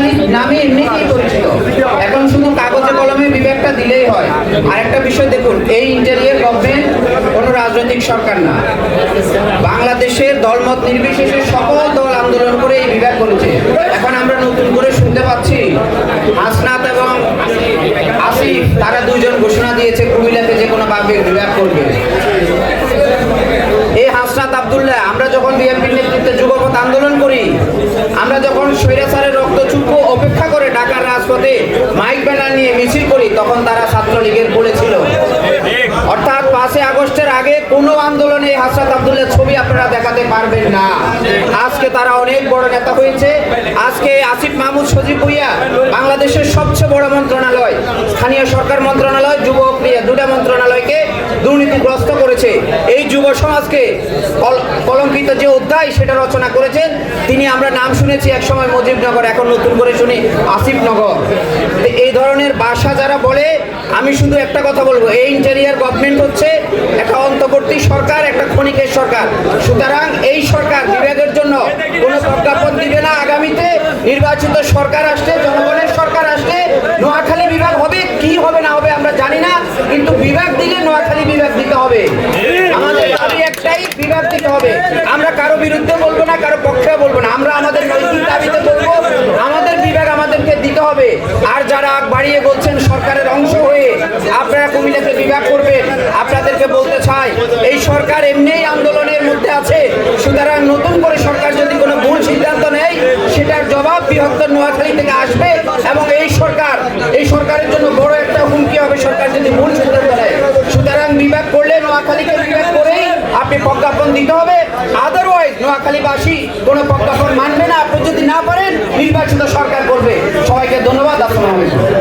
নোয়াখালী নামে এমনিতেই পরিচিত। এখন শুধু কাগজে কলমে বিবেকটা দিলেই হয়। আরেকটা বিষয় দেখুন, এই ইন্টেরিয়ার গভর্নমেন্ট কোনো রাজনৈতিক সরকার না। বাংলাদেশের দলমত নির্বিশেষে সকল দল আন্দোলন করে এই বিভাগ করেছে এখন আমরা নতুন করে শুনতে পাচ্ছি, হাসনাত এবং আসিফ, তারা দুইজন ঘোষণা দিয়েছে, কুমিল্লাতে যে কোনো বিভাগ করবে এই হাসনাত আবদুল্লাহ আমরা যখন বিএনপির নেতৃত্বে যুগপথ আন্দোলন করি আমরা যখন স্বৈরাচারের রক্ত চুক্ষ অপেক্ষা করে ঢাকার রাজপথে মাইক ব্যানার নিয়ে মিছিল করি, তখন তারা ছাত্রলীগের বলেছিল অর্থাৎ পাঁচই আগস্টের আগে কোনো আন্দোলনে এই হাসনাত আবদুল্লাহ ছবি আপনারা দেখাতে পারবেন না। আজকে তারা অনেক বড় নেতা হয়েছে। আজকে আসিফ মাহমুদ সজীব ভুইয়া বাংলাদেশের সবচেয়ে বড় মন্ত্রণালয়, স্থানীয় সরকার মন্ত্রণালয়, যুবক দুটা দুর্নীতিগ্রস্ত করেছে। এই যুব সমাজকে কলঙ্কিত যে অধ্যায় সেটা রচনা করেছেন, তিনি আমরা নাম শুনেছি একসময় মুজিবনগর, এখন নতুন করে শুনি আসিফনগর। এই ধরনের ভাষা যারা বলে, আমি শুধু একটা কথা বলব, এই ইন্টেরিয়ার গভর্নমেন্ট হচ্ছে একটা অন্তর্বর্তী সরকার, একটা ক্ষণিকের সরকার। সুতরাং এই সরকার বিভাগের জন্য কোনো প্রজ্ঞাপন দিবে না আগামীতে। নির্বাচিত সরকার আসলে, জনগণের সরকার আসলে, নোয়াখালী বিভাগ হবে, কি হবে না হবে আমরা জানি না, কিন্তু বিভাগ দিলে নোয়াখালী হবে। আমাদের দাবি একটাই বিভাগ দিতে হবে। আমরা কারও বিরুদ্ধে বলব না, কারও পক্ষে বলব না। আমরা আমাদের নৈতিক দাবিতে বলব, আমাদের বিভাগ আমাদেরকে দিতে হবে। আর যারা বাড়িয়ে বলছেন সরকারের অংশ হয়ে, আপনারা কুমিল্লাতে বিভাগ করবেন। আপনাদেরকে বলতে চাই, এই সরকার এমনিই আন্দোলনের মধ্যে আছে। সুতরাং নতুন করে সরকার যদি কোনো ভুল সিদ্ধান্ত নেয়, সেটার জবাব বৃহত্তর নোয়াখালী থেকে আসবে এবং এই সরকার এই সরকারের জন্য বড় একটা হুমকি হবে সরকার যদি ভুল সিদ্ধান্ত নেয় সুতরাং বিভাগ করলে নোয়াখালীকে বিভাগ করেই আপনি প্রজ্ঞাপন দিতে হবে। আদারওয়াইজ নোয়াখালীবাসী কোনো প্রজ্ঞাপন মানবে না। আপনি যদি না পারেন, নির্বাচিত সরকার করবে। সবাইকে ধন্যবাদ। আলাইকুম।